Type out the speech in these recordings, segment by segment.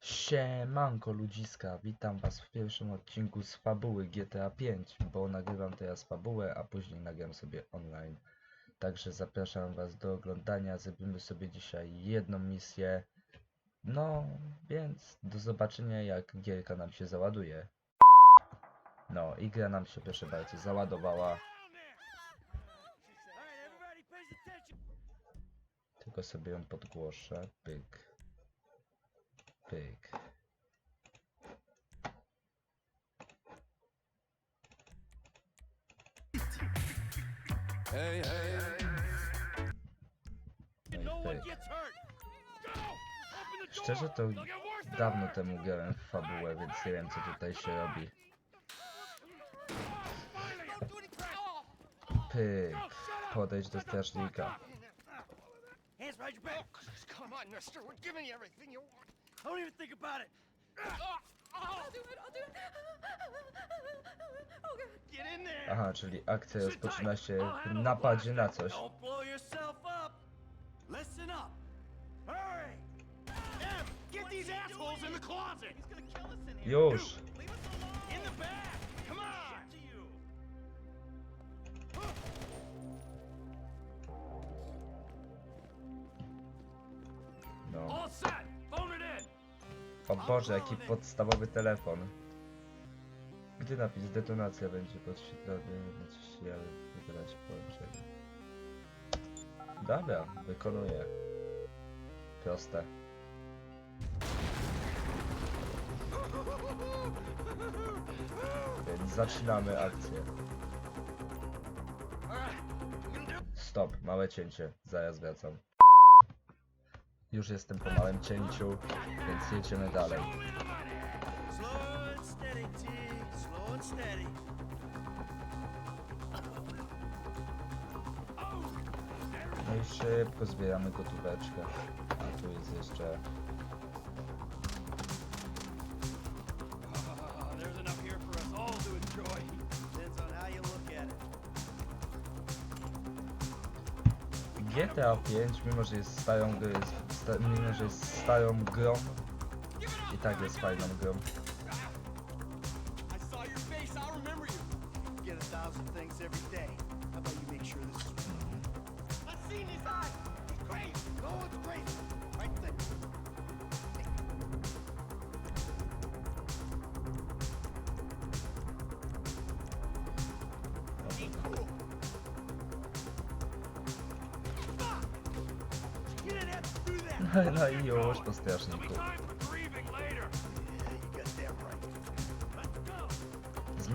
Siemanko ludziska, witam was w pierwszym odcinku z fabuły GTA 5, bo nagrywam teraz fabułę, a później nagram sobie online. Także zapraszam was do oglądania, zrobimy sobie dzisiaj jedną misję. No, więc do zobaczenia jak gierka nam się załaduje. No, i gra nam się proszę bardzo załadowała. Tylko sobie ją podgłoszę, pyk. Pyk. Hey, hey. No i pyk. Szczerze to dawno temu grałem w fabułę, więc nie wiem co tutaj się robi. Pyk. Podejdź do strażnika. Hands your back. Come on, mister. We're giving you everything you want. Don't even think about it. I'll do it, I'll do it. Oh god. Get in there. Aha, czyli akcja rozpoczyna się w napadzie na coś. Don't blow yourself up. Listen up. Hurry. Em, get these assholes in the closet. He's gonna kill us in here. Już! Leave us alone. In the back. Come on. Shit to you. No. All set. O Boże, jaki podstawowy telefon. Gdy napis detonacja będzie podświetlony, naciśnij wybrać połączenie. Dobra, wykonuję. Proste. Więc zaczynamy akcję. Stop, małe cięcie. Zaraz wracam. Już jestem po małym cięciu, więc jedziemy dalej. No i szybko zbieramy gotóweczkę. A tu jest jeszcze... GTA 5, mimo że jest starą jest, mimo że jest starą grą, i tak jest fajną grą.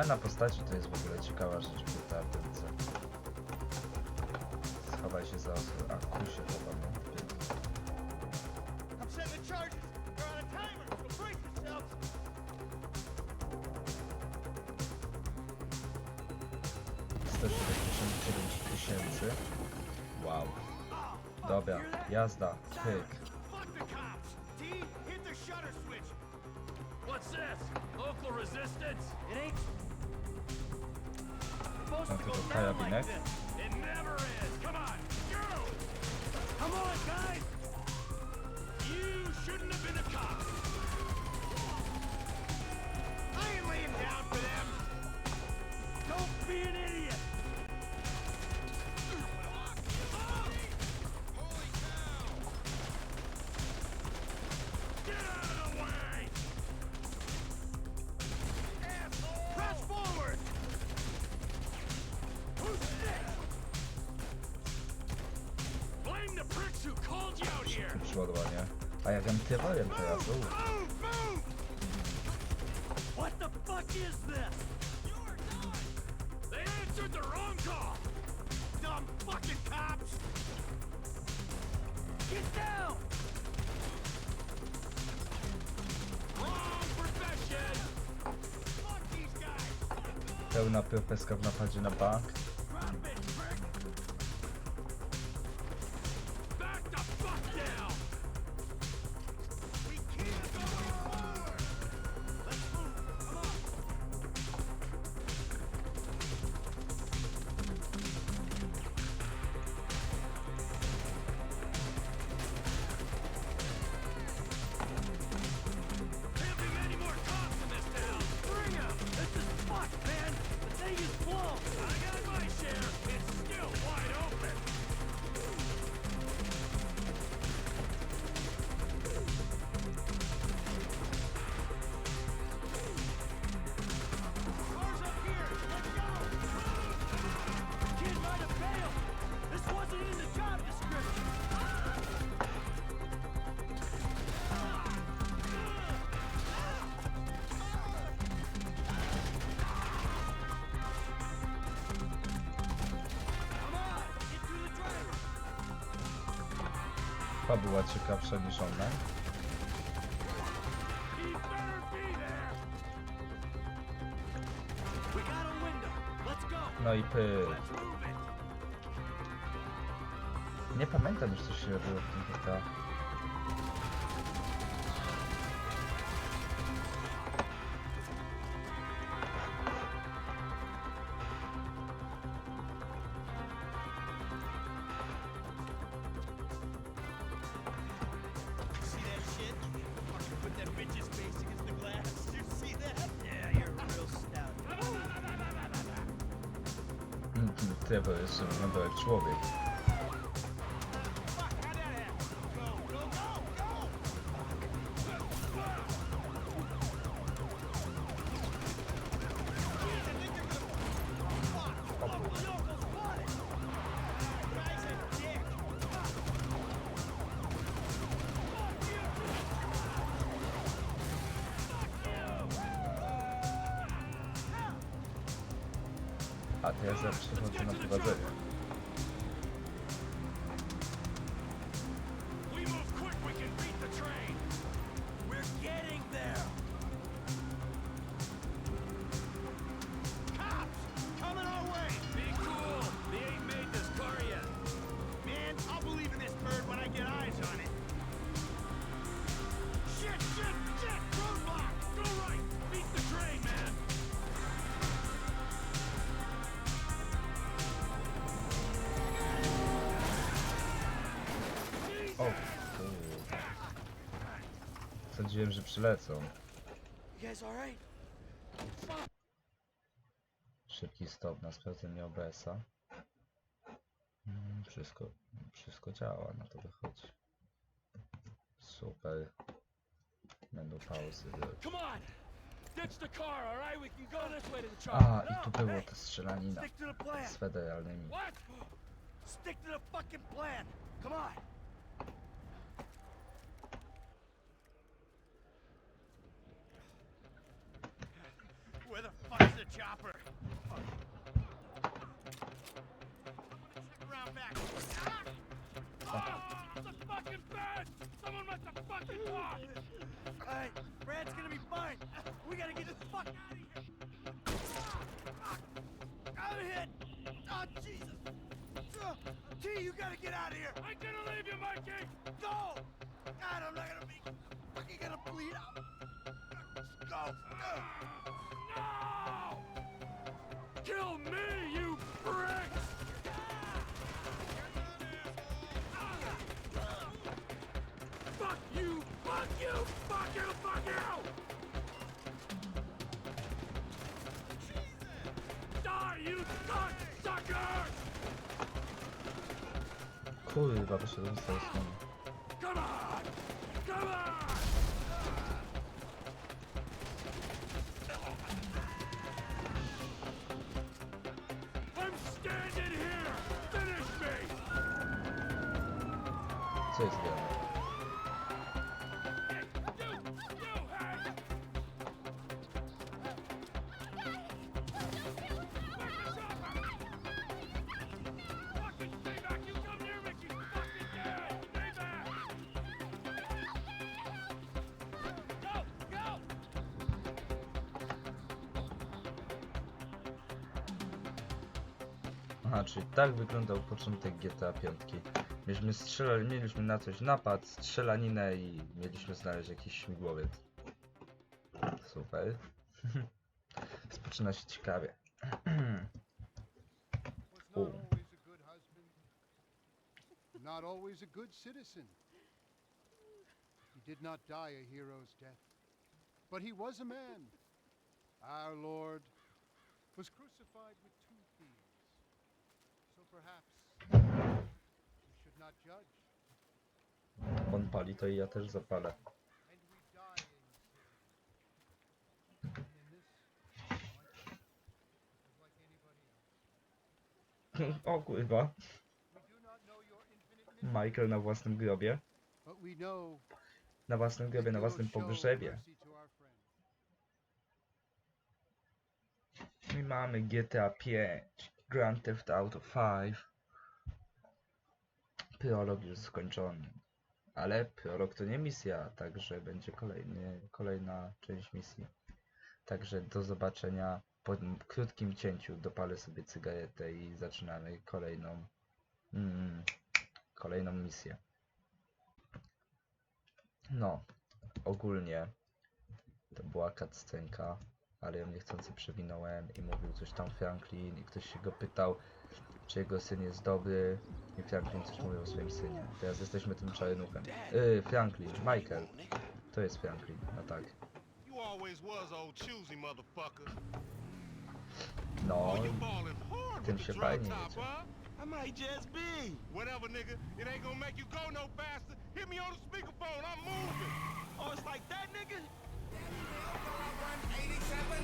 Zmiana postaci to jest w ogóle ciekawa rzecz w 5. Schowaj się za osłon. A, chowa, no. Yourselves. 179 tysięcy. Wow. Dobra, jazda. Pyk. What's this? Local resistance? It ain't supposed Tam to go tylko down karabinek. like this. It never is. Come on, go! Come on, guys! You shouldn't have been A jak antywalem teraz, uuu. Move, move. What the fuck is this? You're done. They answered the wrong call. Dumb fucking cops. Get down. Wrong profession. Fuck these guys. Pełna profeska w napadzie na bank. Fabuła ciekawsza niż. No i py. Nie pamiętam już co się robiło w tym GTA. Mhm, Ty, bo jeszcze wyglądał jak człowiek. Sądziłem, że przylecą. Szybki stop na sprawdzenie OBS-a. Mm, Wszystko, wszystko działa, na to wychodzi. Super. Będą pauzy. A, i tu było ta strzelanina z federalnymi. Stick to the fucking plan! Come on! Walked! Alright, ah! ah, Brad's gonna be fine. We gotta get the fuck out of here. Ah, I'm hit. Oh, Jesus. T, you gotta get out of here. I'm gonna leave you, Mikey! Go! God, I'm not gonna be fucking gonna bleed out. Go. Fuck you! Fuck you! Fuck you! Jesus. Die, you cocksuckers! Kurwa, wyszedłem z tej strony. Come on! Come on! Aha, czyli tak wyglądał początek GTA 5. Mieliśmy strzelali, mieliśmy na coś napad, strzelaninę i mieliśmy znaleźć jakiś śmigłowiec. Super. Rozpoczyna się ciekawie. not always a good citizen. He did not die a hero's death, but he was a man. Our Lord was crucified with two thieves. So perhaps we should not judge, On pali, to i ja też zapalę. o kurwa. Michael na własnym grobie. Na własnym grobie, na własnym pogrzebie. I mamy GTA 5, Grand Theft Auto 5. Prolog już skończony. Ale prorok to nie misja, także będzie kolejny, kolejna część misji. Także do zobaczenia po krótkim cięciu. Dopalę sobie cygaretę i zaczynamy kolejną, mm, kolejną misję. No, ogólnie to była cutscenka, ale ją niechcący przewinąłem i mówił coś tam Franklin i ktoś się go pytał, czy jego syn jest dobry i Franklin coś mówił o swoim synie. Teraz jesteśmy tym czarnuchem. Yy, Franklin, Michael. To jest Franklin, no tak. No, ballin' hard tym się fajnie jedzie. I might just be. Whatever, nigga. It ain't gonna make you go no faster. Hit me on the speakerphone. I'm moving. Oh, it's like that, nigga? 87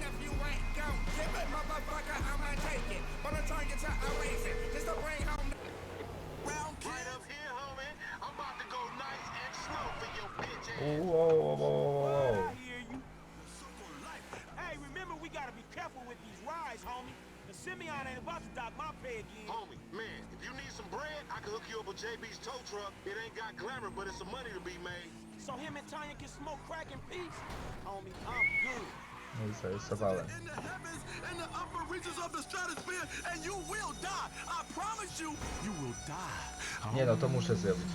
if you ain't gon' give it, motherfucker, I'ma take it. Wanna turn you to a racing, just to bring home the round Right up here, homie. I'm about to go nice and slow for your bitch ass. Wow, wow, wow, wow. I hear you. Hey, remember we gotta be careful with these rides, homie. The Simeon ain't about to dock my pay again. Homie, man, if you need some bread, I can hook you up with JB's tow truck. It ain't got glamour, but it's some money to be made. So him and Tanya can smoke crack in peace? Homie, I'm good. No i zarysowałem. in the heavens and the upper reaches of the stratosphere, and you will die. I promise you, you will die. Nie no, to muszę zrobić.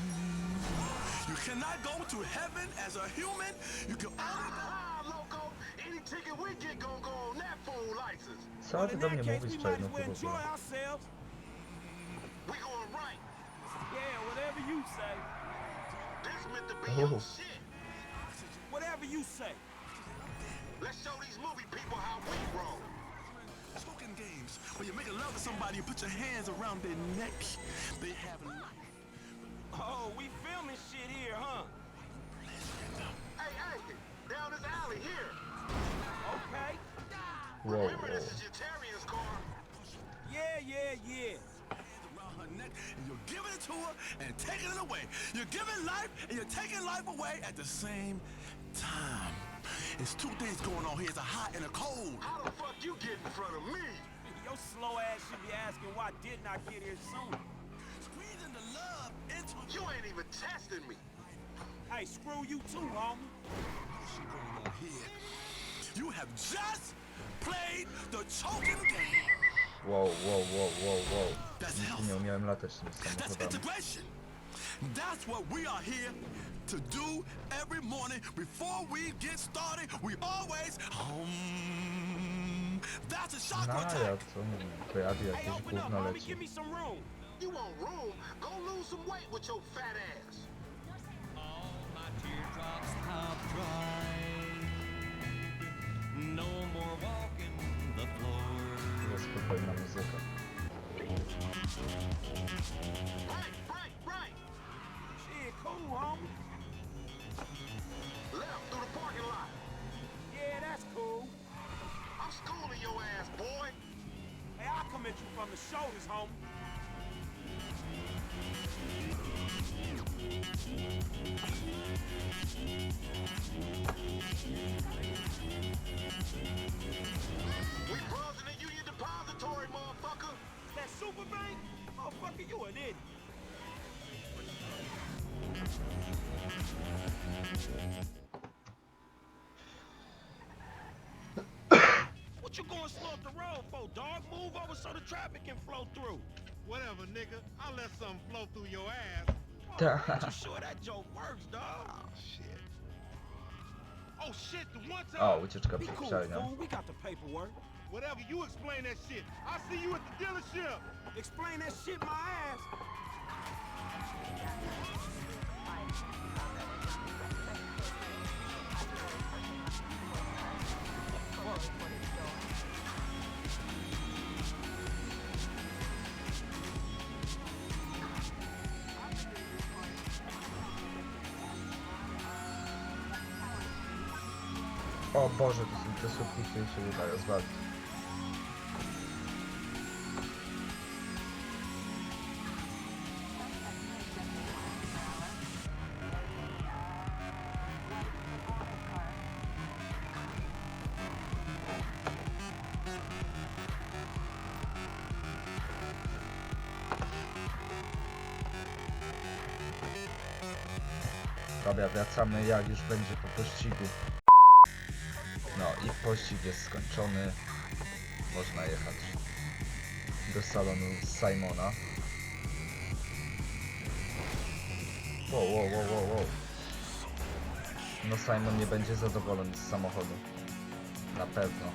You cannot go to heaven as a human. You can only go. Loco. Any ticket we get gon' go on that fool license. Co ty in do that mnie case, we mówisz, might as well enjoy ourselves. We going right. Oh. Whatever you say. Let's show these movie people how we roll. Smoking games where you make love to somebody, you put your hands around their neck. They have life. Oh, we filming shit here, huh? Hey, hey, down this alley here. Okay. Wow, Remember, wow. this is your car. Yeah, yeah, yeah. Hands around her neck, and you're giving it to her and taking it away. You're giving life and you're taking life away at the same time. There's two things going on here. It's a hot and a cold. How the fuck you get in front of me? Your slow ass should be asking why didn't I get here sooner? Squeezing the love into You ain't even testing me. Hey, screw you too, homie. What's going on here? You have just played the choking game. Wow, wow, wow, wow, wow. That's health. nie umiałem latać tym That's samochodami. integration. That's what we are here to do every morning before we get started. We always hum. That's a chakra No ja attack. co mi pojawi Hey, jakieś open up, gówno homie. leci. Give me some room. You want room? Go lose some weight with your fat ass. All my teardrops have dried. No more walking the floor. Jest spokojna muzyka. Right, right, right. Cool, homie. Left through the parking lot. Yeah, that's cool. I'm schooling your ass, boy. Hey, I'll come at you from the shoulders, homie. We the Union Depository, motherfucker. That super bank? Motherfucker, you an idiot. What you going slow up the road for, dog? Move over so the traffic can flow through. Whatever, nigga. I'll let something flow through your ass. Oh, I'm sure that joke works, dog. Oh shit, the one time. O, ucieczka Be przed cool, psiarnią. fool. We got the paperwork. Whatever, you explain that shit. I'll see you at the dealership. Explain that shit my ass. O Boże, to są te słupki, które się nie dają zwalczyć. Dobra, wracamy jak już będzie po pościgu. Pościg jest skończony. Można jechać do salonu Simona. Wow, wow, wow, wow, wow. No Simon nie będzie zadowolony z samochodu. Na pewno.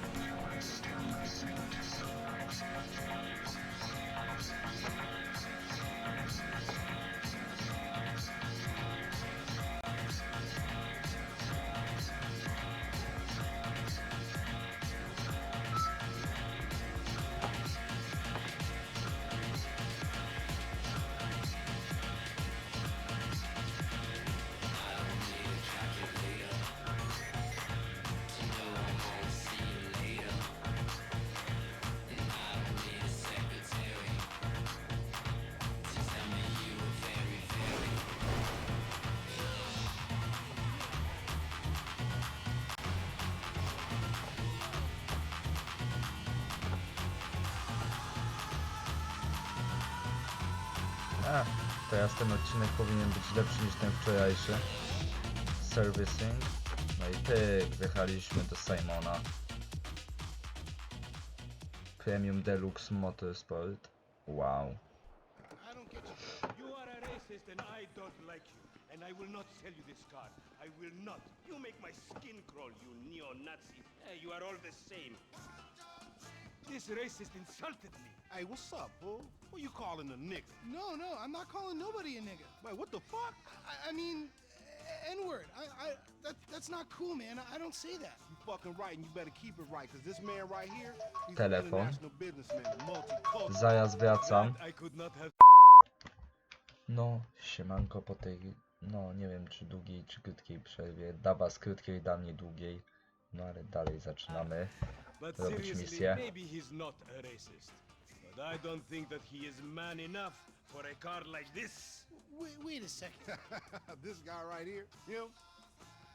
A, teraz ten odcinek powinien być lepszy niż ten wczorajszy. Servicing. No i pyk, wjechaliśmy do Simona. Premium Deluxe Motorsport. Wow. I don't get you. You are and I don't like you. And I will not sell you this car. I will not. You make my skin crawl, you neo-Nazi. Hey, you are all the same. This racist insulted me. Hey, what's up, fool? Who you calling a nigga? No, no, I'm not calling nobody a nigga. Wait, what the fuck? I, I mean, N-word. I, I, that, that's not cool, man. I, don't say that. You fucking right, and you better keep it right, because this man right here, he's Telefon. an international businessman, multicultural. Zaraz wracam. I could not have No, siemanko po tej, no nie wiem czy długiej czy krótkiej przerwie. Dla was krótkiej, dla mnie długiej. No ale dalej zaczynamy. But robić seriously, misję. maybe he's not a racist. But I don't think that he is man enough for a car like this. Wait, wait a second. this guy right here, him,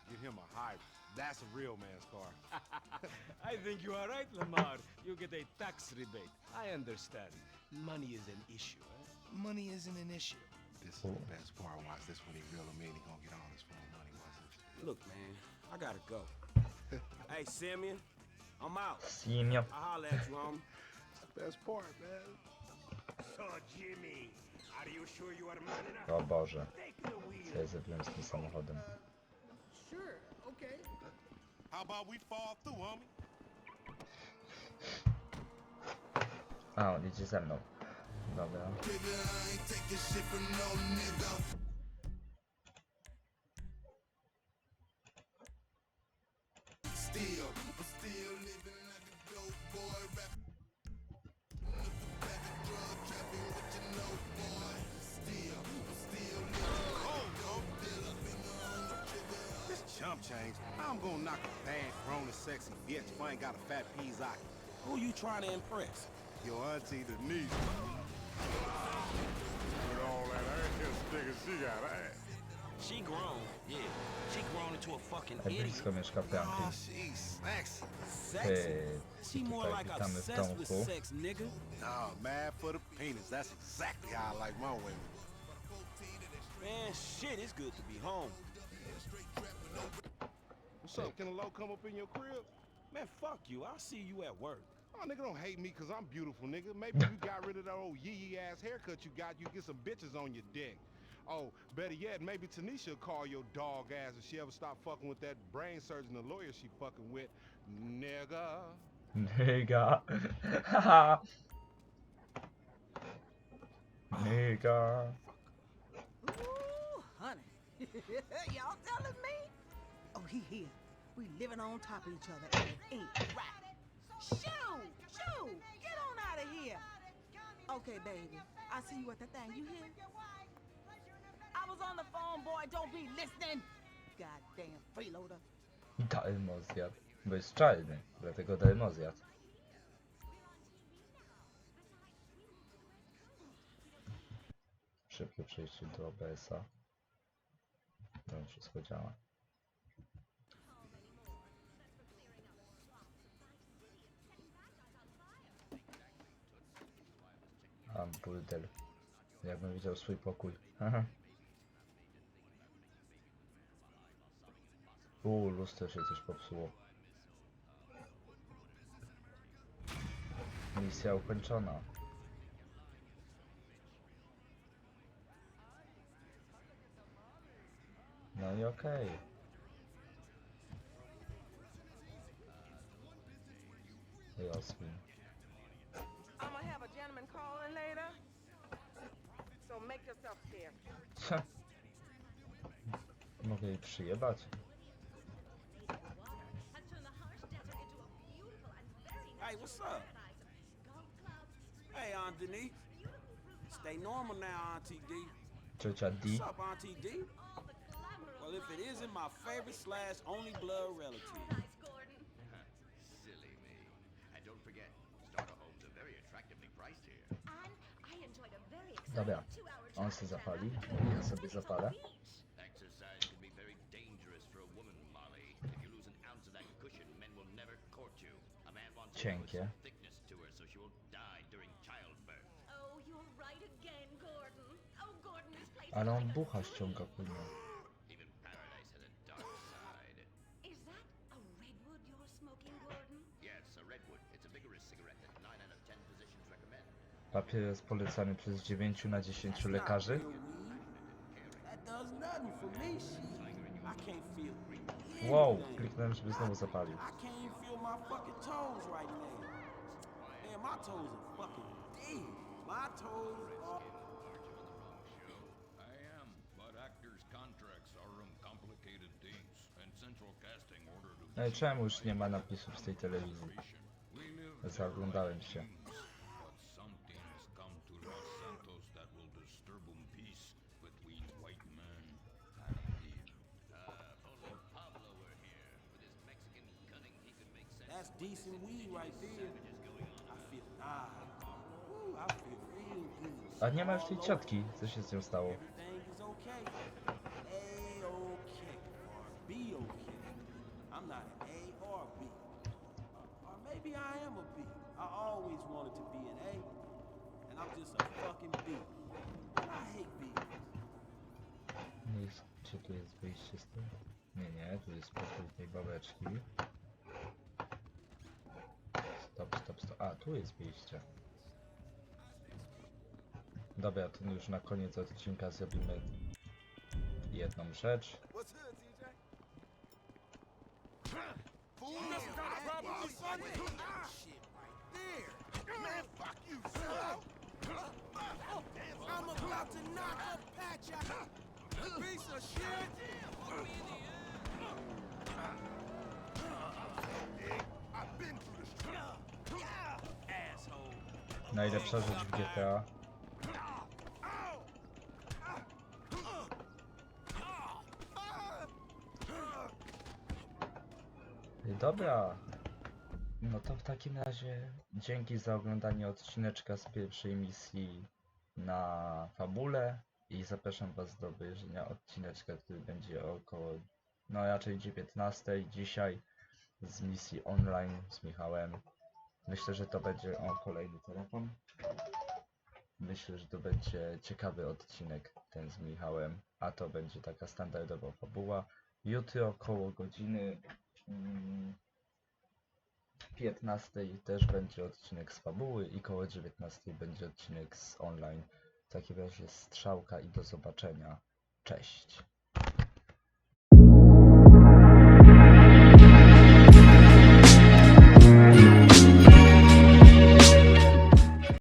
get him a hybrid. That's a real man's car. I think you are right, Lamar. You get a tax rebate. I understand. Money is an issue. Eh? Money isn't an issue. This is the best part. Watch this when he reel him in. He gonna get all his phone money. Watch this. Look, man, I gotta go. hey, Simeon, I'm out. Simio. I'll holler at you, best part, man. So, Jimmy, are you sure you are man enough? O Boże, co ja zrobiłem z tym samochodem? Sure, okay. How about we fall through, homie? A, on idzie ze mną. Dobra. Sexy bitch if I ain't got a fat peas eye. Who you trying to impress? Your auntie Denise. With all that ass nigga she got ass. She grown, yeah. She grown into a fucking Jak idiot. blisko mieszka Oh, Franklin. she's sexy. Sexy. Ty, She more like obsessed with sex, nigga. Nah, mad for the penis. That's exactly how I like my women. Man, shit, it's good to be home. What's up? Can a low come up in your crib? Man, fuck you. I'll see you at work. Oh, nigga, don't hate me because I'm beautiful, nigga. Maybe you got rid of that old yee yee ass haircut you got, you get some bitches on your dick. Oh, better yet, maybe Tanisha will call your dog ass if she ever stop fucking with that brain surgeon, the lawyer she fucking with. Nigga. Nigga. Haha. Nigga. Ooh, honey. Y'all telling me? Oh, he here. We living on top of each other and it ain't right. Shoo! Shoo! Get on out of here. Okay, baby. I see you at the thing. You hear? I was on the phone, boy. Don't be listening. Goddamn freeloader. Jest czarny, dlatego dalmozjad. Szybkie przejście do OBS-a. To wszystko działa. A burdel. Jakbym widział swój pokój. Haha. U, lustro się coś popsuło. Misja ukończona. No i okej. Jasmin. I'm So make yourself scarce. Cia. Mogę jej przyjebać? Hey, what's up? Hey, Aunt Denise. Stay normal now, Auntie D. Ciocia D. What's up, Auntie D? Well, if it isn't my favorite slash only blood relative. Silly me. And don't forget, starter homes are very attractively priced here. Dobra, on se zapali, ja sobie zapalę. Exercise can be very dangerous for Papier jest polecany przez 9 na 10 lekarzy. Wow, kliknąłem, żeby znowu zapalił. Are. I czemu już nie ma napisów z tej telewizji? Zaglądałem się. Decent weed right there. I feel nice. Woo, I feel real good. A nie ma już tej ciotki, co się z nią stało? Everything is okay. A okay. Or be okay. I'm not an A or B. Or maybe I am a B. I always wanted to be an A. And I'm just a fucking B. And I hate B's. No i czy tu jest wyjście z tym? Nie, nie, tu jest pokój tej babeczki. Stop, stop, stop. A, tu jest wyjście. Dobra, to już na koniec odcinka zrobimy jedną rzecz. I've been through this shit. Asshole. Najlepsza rzecz w GTA. Dobra. No to w takim razie dzięki za oglądanie odcineczka z pierwszej misji na fabule i zapraszam Was do obejrzenia odcineczka, który będzie około, no raczej 19 dzisiaj z misji online z Michałem. Myślę, że to będzie o kolejny telefon. Myślę, że to będzie ciekawy odcinek ten z Michałem, a to będzie taka standardowa fabuła. Jutro około godziny mm, 15 też będzie odcinek z fabuły i koło 19 będzie odcinek z online. W takim razie strzałka i do zobaczenia. Cześć.